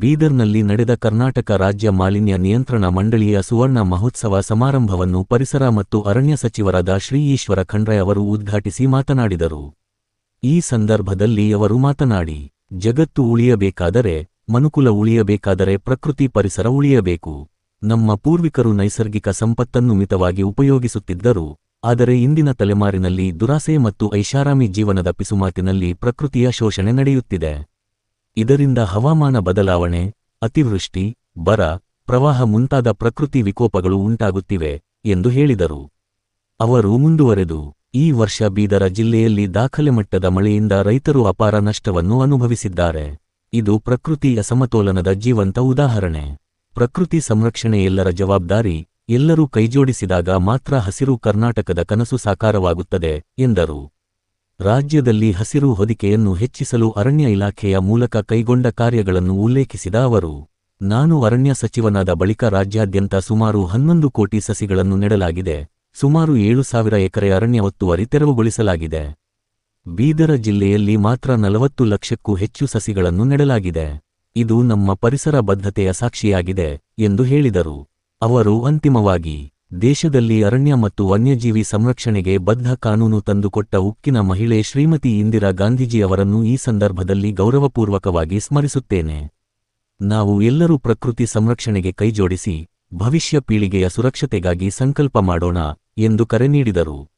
ಬೀದರ್ನಲ್ಲಿ ನಡೆದ ಕರ್ನಾಟಕ ರಾಜ್ಯ ಮಾಲಿನ್ಯ ನಿಯಂತ್ರಣ ಮಂಡಳಿಯ ಸುವರ್ಣ ಮಹೋತ್ಸವ ಸಮಾರಂಭವನ್ನು ಪರಿಸರ ಮತ್ತು ಅರಣ್ಯ ಸಚಿವರಾದ ಶ್ರೀ ಈಶ್ವರ ಖಂಡ್ರೆ ಅವರು ಉದ್ಘಾಟಿಸಿ ಮಾತನಾಡಿದರು. ಈ ಸಂದರ್ಭದಲ್ಲಿ ಅವರು ಮಾತನಾಡಿ, ಜಗತ್ತು ಉಳಿಯಬೇಕಾದರೆ, ಮನುಕುಲ ಉಳಿಯಬೇಕಾದರೆ ಪ್ರಕೃತಿ ಪರಿಸರ ಉಳಿಯಬೇಕು. ನಮ್ಮ ಪೂರ್ವಿಕರು ನೈಸರ್ಗಿಕ ಸಂಪತ್ತನ್ನು ಮಿತವಾಗಿ ಉಪಯೋಗಿಸುತ್ತಿದ್ದರು, ಆದರೆ ಇಂದಿನ ತಲೆಮಾರಿನಲ್ಲಿ ದುರಾಸೆ ಮತ್ತು ಐಷಾರಾಮಿ ಜೀವನದ ಪಿಸುಮಾತಿನಲ್ಲಿ ಪ್ರಕೃತಿಯ ಶೋಷಣೆ ನಡೆಯುತ್ತಿದೆ. ಇದರಿಂದ ಹವಾಮಾನ ಬದಲಾವಣೆ, ಅತಿವೃಷ್ಟಿ, ಬರ, ಪ್ರವಾಹ ಮುಂತಾದ ಪ್ರಕೃತಿ ವಿಕೋಪಗಳು ಉಂಟಾಗುತ್ತಿವೆ ಎಂದು ಹೇಳಿದರು. ಅವರು ಮುಂದುವರೆದು, ಈ ವರ್ಷ ಬೀದರ ಜಿಲ್ಲೆಯಲ್ಲಿ ದಾಖಲೆ ಮಟ್ಟದ ಮಳೆಯಿಂದ ರೈತರು ಅಪಾರ ನಷ್ಟವನ್ನು ಅನುಭವಿಸಿದ್ದಾರೆ. ಇದು ಪ್ರಕೃತಿ ಅಸಮತೋಲನದ ಜೀವಂತ ಉದಾಹರಣೆ. ಪ್ರಕೃತಿ ಸಂರಕ್ಷಣೆ ಎಲ್ಲರ ಜವಾಬ್ದಾರಿ, ಎಲ್ಲರೂ ಕೈಜೋಡಿಸಿದಾಗ ಮಾತ್ರ ಹಸಿರು ಕರ್ನಾಟಕದ ಕನಸು ಸಾಕಾರವಾಗುತ್ತದೆ, ಎಂದರು. ರಾಜ್ಯದಲ್ಲಿ ಹಸಿರು ಹೊದಿಕೆಯನ್ನು ಹೆಚ್ಚಿಸಲು ಅರಣ್ಯ ಇಲಾಖೆಯ ಮೂಲಕ ಕೈಗೊಂಡ ಕಾರ್ಯಗಳನ್ನು ಉಲ್ಲೇಖಿಸಿದ ಅವರು, ನಾನು ಅರಣ್ಯ ಸಚಿವನಾದ ಬಳಿಕ ರಾಜ್ಯಾದ್ಯಂತ ಸುಮಾರು ಹನ್ನೊಂದು ಕೋಟಿ ಸಸಿಗಳನ್ನು ನೆಡಲಾಗಿದೆ. ಸುಮಾರು ಏಳು ಸಾವಿರ ಎಕರೆ ಅರಣ್ಯ ಒತ್ತುವರಿ ತೆರವುಗೊಳಿಸಲಾಗಿದೆ. ಬೀದರ ಜಿಲ್ಲೆಯಲ್ಲಿ ಮಾತ್ರ ನಲವತ್ತು ಲಕ್ಷಕ್ಕೂ ಹೆಚ್ಚು ಸಸಿಗಳನ್ನು ನೆಡಲಾಗಿದೆ. ಇದು ನಮ್ಮ ಪರಿಸರ ಬದ್ಧತೆಯ ಸಾಕ್ಷಿಯಾಗಿದೆ, ಎಂದು ಹೇಳಿದರು. ಅವರು ಅಂತಿಮವಾಗಿ ದೇಶದಲ್ಲಿ ಅರಣ್ಯ ಮತ್ತು ವನ್ಯಜೀವಿ ಸಂರಕ್ಷಣೆಗೆ ಬದ್ಧ ಕಾನೂನು ತಂದುಕೊಟ್ಟ ಉಕ್ಕಿನ ಮಹಿಳೆ ಶ್ರೀಮತಿ ಇಂದಿರಾ ಗಾಂಧೀಜಿಯವರನ್ನು ಈ ಸಂದರ್ಭದಲ್ಲಿ ಗೌರವಪೂರ್ವಕವಾಗಿ ಸ್ಮರಿಸುತ್ತೇನೆ. ನಾವು ಎಲ್ಲರೂ ಪ್ರಕೃತಿ ಸಂರಕ್ಷಣೆಗೆ ಕೈಜೋಡಿಸಿ, ಭವಿಷ್ಯ ಪೀಳಿಗೆಯ ಸುರಕ್ಷತೆಗಾಗಿ ಸಂಕಲ್ಪ ಮಾಡೋಣ, ಎಂದು ಕರೆ ನೀಡಿದರು.